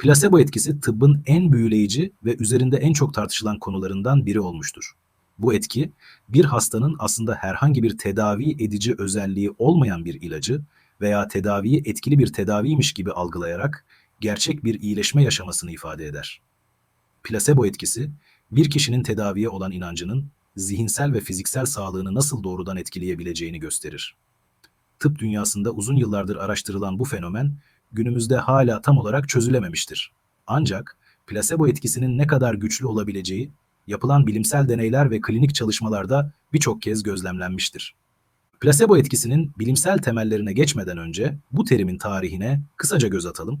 Plasebo etkisi tıbbın en büyüleyici ve üzerinde en çok tartışılan konularından biri olmuştur. Bu etki, bir hastanın aslında herhangi bir tedavi edici özelliği olmayan bir ilacı veya tedaviyi etkili bir tedaviymiş gibi algılayarak gerçek bir iyileşme yaşamasını ifade eder. Plasebo etkisi, bir kişinin tedaviye olan inancının zihinsel ve fiziksel sağlığını nasıl doğrudan etkileyebileceğini gösterir. Tıp dünyasında uzun yıllardır araştırılan bu fenomen günümüzde hala tam olarak çözülememiştir. Ancak plasebo etkisinin ne kadar güçlü olabileceği yapılan bilimsel deneyler ve klinik çalışmalarda birçok kez gözlemlenmiştir. Plasebo etkisinin bilimsel temellerine geçmeden önce bu terimin tarihine kısaca göz atalım.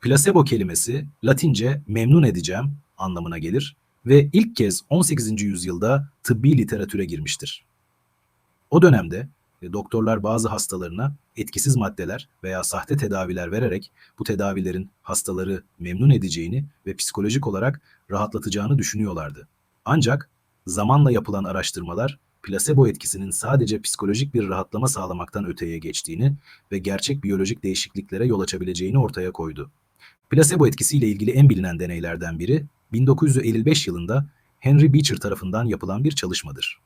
Plasebo kelimesi Latince memnun edeceğim anlamına gelir ve ilk kez 18. yüzyılda tıbbi literatüre girmiştir. O dönemde doktorlar bazı hastalarına etkisiz maddeler veya sahte tedaviler vererek bu tedavilerin hastaları memnun edeceğini ve psikolojik olarak rahatlatacağını düşünüyorlardı. Ancak zamanla yapılan araştırmalar plasebo etkisinin sadece psikolojik bir rahatlama sağlamaktan öteye geçtiğini ve gerçek biyolojik değişikliklere yol açabileceğini ortaya koydu. Plasebo etkisiyle ilgili en bilinen deneylerden biri 1955 yılında Henry Beecher tarafından yapılan bir çalışmadır.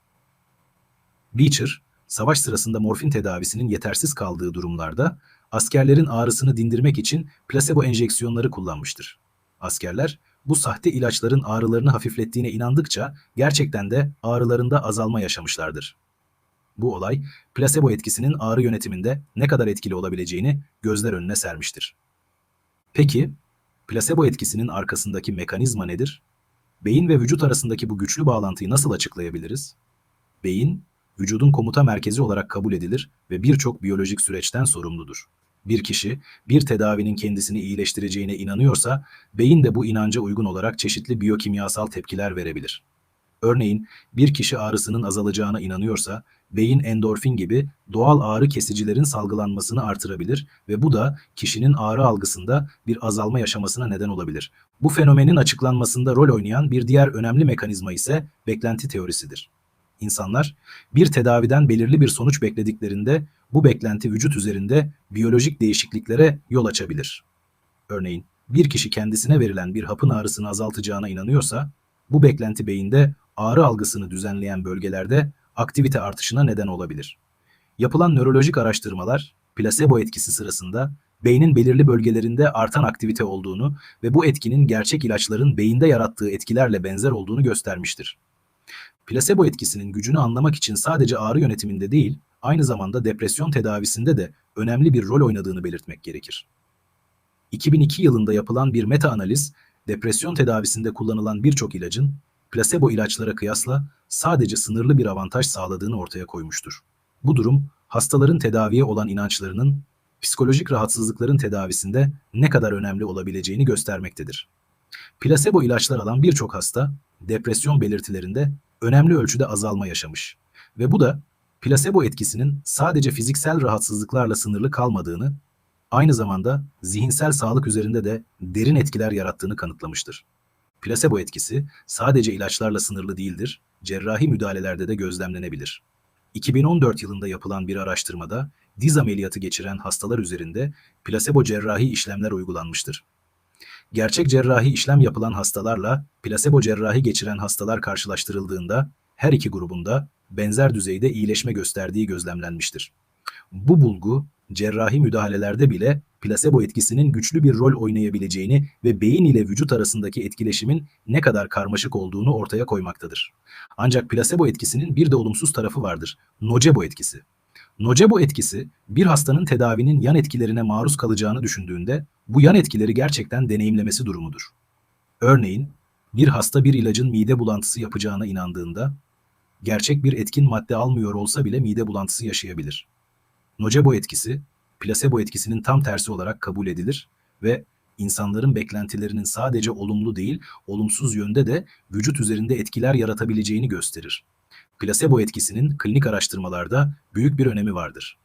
Beecher, savaş sırasında morfin tedavisinin yetersiz kaldığı durumlarda askerlerin ağrısını dindirmek için plasebo enjeksiyonları kullanmıştır. Askerler bu sahte ilaçların ağrılarını hafiflettiğine inandıkça gerçekten de ağrılarında azalma yaşamışlardır. Bu olay plasebo etkisinin ağrı yönetiminde ne kadar etkili olabileceğini gözler önüne sermiştir. Peki plasebo etkisinin arkasındaki mekanizma nedir? Beyin ve vücut arasındaki bu güçlü bağlantıyı nasıl açıklayabiliriz? Beyin vücudun komuta merkezi olarak kabul edilir ve birçok biyolojik süreçten sorumludur. Bir kişi bir tedavinin kendisini iyileştireceğine inanıyorsa, beyin de bu inanca uygun olarak çeşitli biyokimyasal tepkiler verebilir. Örneğin bir kişi ağrısının azalacağına inanıyorsa, beyin endorfin gibi doğal ağrı kesicilerin salgılanmasını artırabilir ve bu da kişinin ağrı algısında bir azalma yaşamasına neden olabilir. Bu fenomenin açıklanmasında rol oynayan bir diğer önemli mekanizma ise beklenti teorisidir. İnsanlar bir tedaviden belirli bir sonuç beklediklerinde bu beklenti vücut üzerinde biyolojik değişikliklere yol açabilir. Örneğin bir kişi kendisine verilen bir hapın ağrısını azaltacağına inanıyorsa bu beklenti beyinde ağrı algısını düzenleyen bölgelerde aktivite artışına neden olabilir. Yapılan nörolojik araştırmalar plasebo etkisi sırasında beynin belirli bölgelerinde artan aktivite olduğunu ve bu etkinin gerçek ilaçların beyinde yarattığı etkilerle benzer olduğunu göstermiştir. Plasebo etkisinin gücünü anlamak için sadece ağrı yönetiminde değil, aynı zamanda depresyon tedavisinde de önemli bir rol oynadığını belirtmek gerekir. 2002 yılında yapılan bir meta-analiz, depresyon tedavisinde kullanılan birçok ilacın plasebo ilaçlara kıyasla sadece sınırlı bir avantaj sağladığını ortaya koymuştur. Bu durum, hastaların tedaviye olan inançlarının psikolojik rahatsızlıkların tedavisinde ne kadar önemli olabileceğini göstermektedir. Plasebo ilaçlar alan birçok hasta, depresyon belirtilerinde önemli ölçüde azalma yaşamış ve bu da plasebo etkisinin sadece fiziksel rahatsızlıklarla sınırlı kalmadığını, aynı zamanda zihinsel sağlık üzerinde de derin etkiler yarattığını kanıtlamıştır. Plasebo etkisi sadece ilaçlarla sınırlı değildir, cerrahi müdahalelerde de gözlemlenebilir. 2014 yılında yapılan bir araştırmada diz ameliyatı geçiren hastalar üzerinde plasebo cerrahi işlemler uygulanmıştır. Gerçek cerrahi işlem yapılan hastalarla plasebo cerrahi geçiren hastalar karşılaştırıldığında her iki grubunda benzer düzeyde iyileşme gösterdiği gözlemlenmiştir. Bu bulgu cerrahi müdahalelerde bile plasebo etkisinin güçlü bir rol oynayabileceğini ve beyin ile vücut arasındaki etkileşimin ne kadar karmaşık olduğunu ortaya koymaktadır. Ancak plasebo etkisinin bir de olumsuz tarafı vardır. Nocebo etkisi. Nocebo etkisi bir hastanın tedavinin yan etkilerine maruz kalacağını düşündüğünde bu yan etkileri gerçekten deneyimlemesi durumudur. Örneğin bir hasta bir ilacın mide bulantısı yapacağına inandığında gerçek bir etkin madde almıyor olsa bile mide bulantısı yaşayabilir. Nocebo etkisi plasebo etkisinin tam tersi olarak kabul edilir ve insanların beklentilerinin sadece olumlu değil, olumsuz yönde de vücut üzerinde etkiler yaratabileceğini gösterir. Plasebo etkisinin klinik araştırmalarda büyük bir önemi vardır.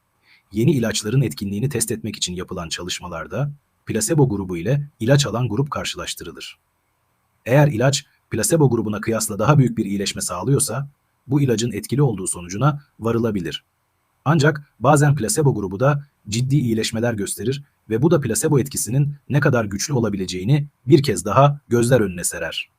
Yeni ilaçların etkinliğini test etmek için yapılan çalışmalarda plasebo grubu ile ilaç alan grup karşılaştırılır. Eğer ilaç plasebo grubuna kıyasla daha büyük bir iyileşme sağlıyorsa bu ilacın etkili olduğu sonucuna varılabilir. Ancak bazen plasebo grubu da ciddi iyileşmeler gösterir ve bu da plasebo etkisinin ne kadar güçlü olabileceğini bir kez daha gözler önüne serer.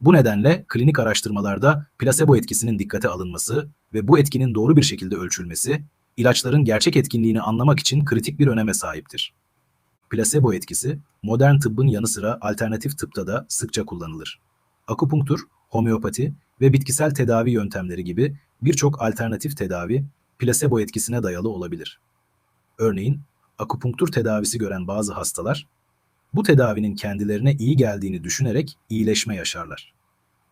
Bu nedenle klinik araştırmalarda plasebo etkisinin dikkate alınması ve bu etkinin doğru bir şekilde ölçülmesi, ilaçların gerçek etkinliğini anlamak için kritik bir öneme sahiptir. Plasebo etkisi, modern tıbbın yanı sıra alternatif tıpta da sıkça kullanılır. Akupunktur, homeopati ve bitkisel tedavi yöntemleri gibi birçok alternatif tedavi plasebo etkisine dayalı olabilir. Örneğin, akupunktur tedavisi gören bazı hastalar, bu tedavinin kendilerine iyi geldiğini düşünerek iyileşme yaşarlar.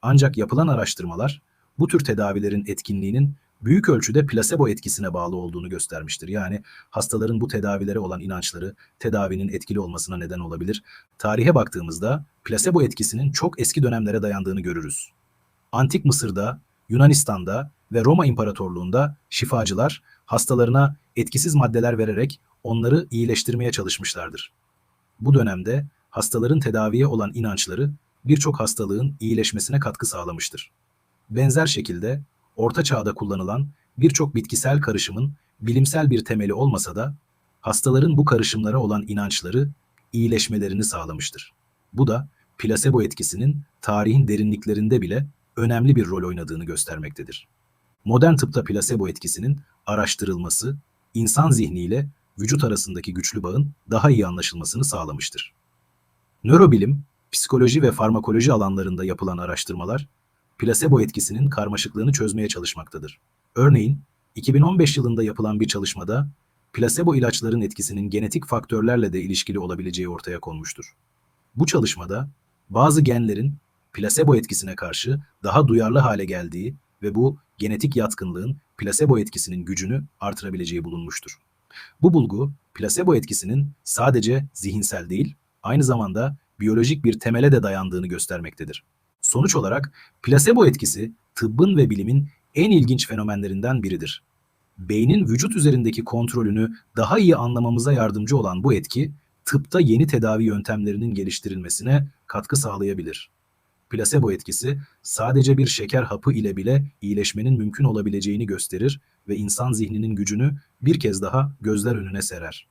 Ancak yapılan araştırmalar, bu tür tedavilerin etkinliğinin büyük ölçüde plasebo etkisine bağlı olduğunu göstermiştir. Yani hastaların bu tedavilere olan inançları tedavinin etkili olmasına neden olabilir. Tarihe baktığımızda plasebo etkisinin çok eski dönemlere dayandığını görürüz. Antik Mısır'da, Yunanistan'da ve Roma İmparatorluğu'nda şifacılar hastalarına etkisiz maddeler vererek onları iyileştirmeye çalışmışlardır. Bu dönemde hastaların tedaviye olan inançları birçok hastalığın iyileşmesine katkı sağlamıştır. Benzer şekilde Orta Çağ'da kullanılan birçok bitkisel karışımın bilimsel bir temeli olmasa da hastaların bu karışımlara olan inançları iyileşmelerini sağlamıştır. Bu da plasebo etkisinin tarihin derinliklerinde bile önemli bir rol oynadığını göstermektedir. Modern tıpta plasebo etkisinin araştırılması, insan zihniyle vücut arasındaki güçlü bağın daha iyi anlaşılmasını sağlamıştır. Nörobilim, psikoloji ve farmakoloji alanlarında yapılan araştırmalar, plasebo etkisinin karmaşıklığını çözmeye çalışmaktadır. Örneğin, 2015 yılında yapılan bir çalışmada, plasebo ilaçların etkisinin genetik faktörlerle de ilişkili olabileceği ortaya konmuştur. Bu çalışmada, bazı genlerin plasebo etkisine karşı daha duyarlı hale geldiği ve bu genetik yatkınlığın plasebo etkisinin gücünü artırabileceği bulunmuştur. Bu bulgu, plasebo etkisinin sadece zihinsel değil, aynı zamanda biyolojik bir temele de dayandığını göstermektedir. Sonuç olarak plasebo etkisi tıbbın ve bilimin en ilginç fenomenlerinden biridir. Beynin vücut üzerindeki kontrolünü daha iyi anlamamıza yardımcı olan bu etki, tıpta yeni tedavi yöntemlerinin geliştirilmesine katkı sağlayabilir. Plasebo etkisi sadece bir şeker hapı ile bile iyileşmenin mümkün olabileceğini gösterir ve insan zihninin gücünü bir kez daha gözler önüne serer.